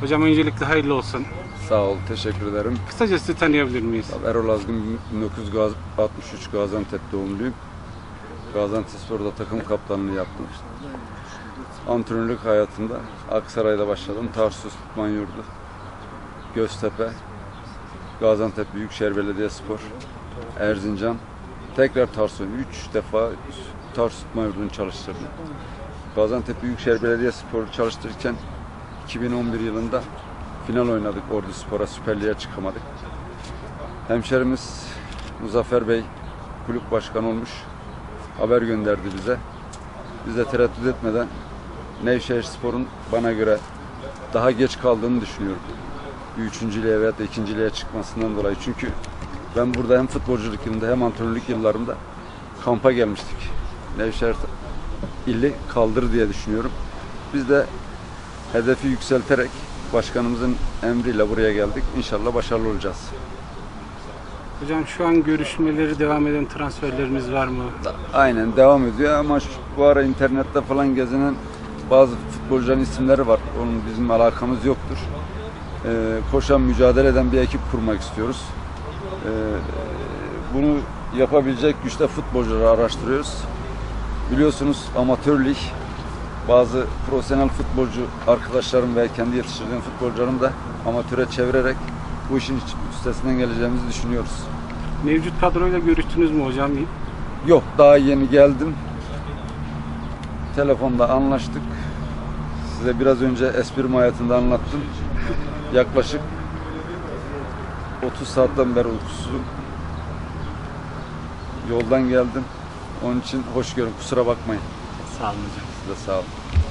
Hocam öncelikle hayırlı olsun. Sağ ol, teşekkür ederim. Kısaca sizi tanıyabilir miyiz? Erol Azgın 1963 Gaziantep doğumluyum. Gaziantep Spor'da takım kaptanlığı yaptım. Antrenörlük hayatında Aksaray'da başladım. Tarsus, Manyurdu, Göztepe, Gaziantep Büyükşehir Belediyespor, Erzincan, tekrar Tarsus. Üç defa Tarsus Manyurdu'nu çalıştırdım. Gaziantep Büyükşehir Belediyespor'u çalıştırırken 2011 yılında final oynadık Ordu Spor'a Süper Lig'e çıkamadık. Hemşerimiz Muzaffer Bey kulüp başkanı olmuş. Haber gönderdi bize. Biz de tereddüt etmeden Nevşehir Spor'un bana göre daha geç kaldığını düşünüyorum. Bir üçüncülüğe veya da ikinciliğe çıkmasından dolayı. Çünkü ben burada hem futbolculuk yılında hem antrenörlük yıllarımda kampa gelmiştik. Nevşehir illi kaldır diye düşünüyorum. Biz de hedefi yükselterek başkanımızın emriyle buraya geldik. İnşallah başarılı olacağız. Hocam şu an görüşmeleri devam eden transferleriniz var mı? Aynen devam ediyor ama şu, bu ara internette falan gezinen bazı futbolcuların isimleri var. Onun bizim alakamız yoktur. Ee, koşan, mücadele eden bir ekip kurmak istiyoruz. Ee, bunu yapabilecek güçte futbolcuları araştırıyoruz. Biliyorsunuz amatör lig bazı profesyonel futbolcu arkadaşlarım ve kendi yetiştirdiğim futbolcularım da amatöre çevirerek bu işin üstesinden geleceğimizi düşünüyoruz. Mevcut kadroyla görüştünüz mü hocam? Yok daha yeni geldim. Telefonda anlaştık. Size biraz önce esprim hayatında anlattım. Yaklaşık 30 saatten beri uykusuzum. Yoldan geldim. Onun için hoş görün. Kusura bakmayın. Sağ olun hocam. Size sağ olun.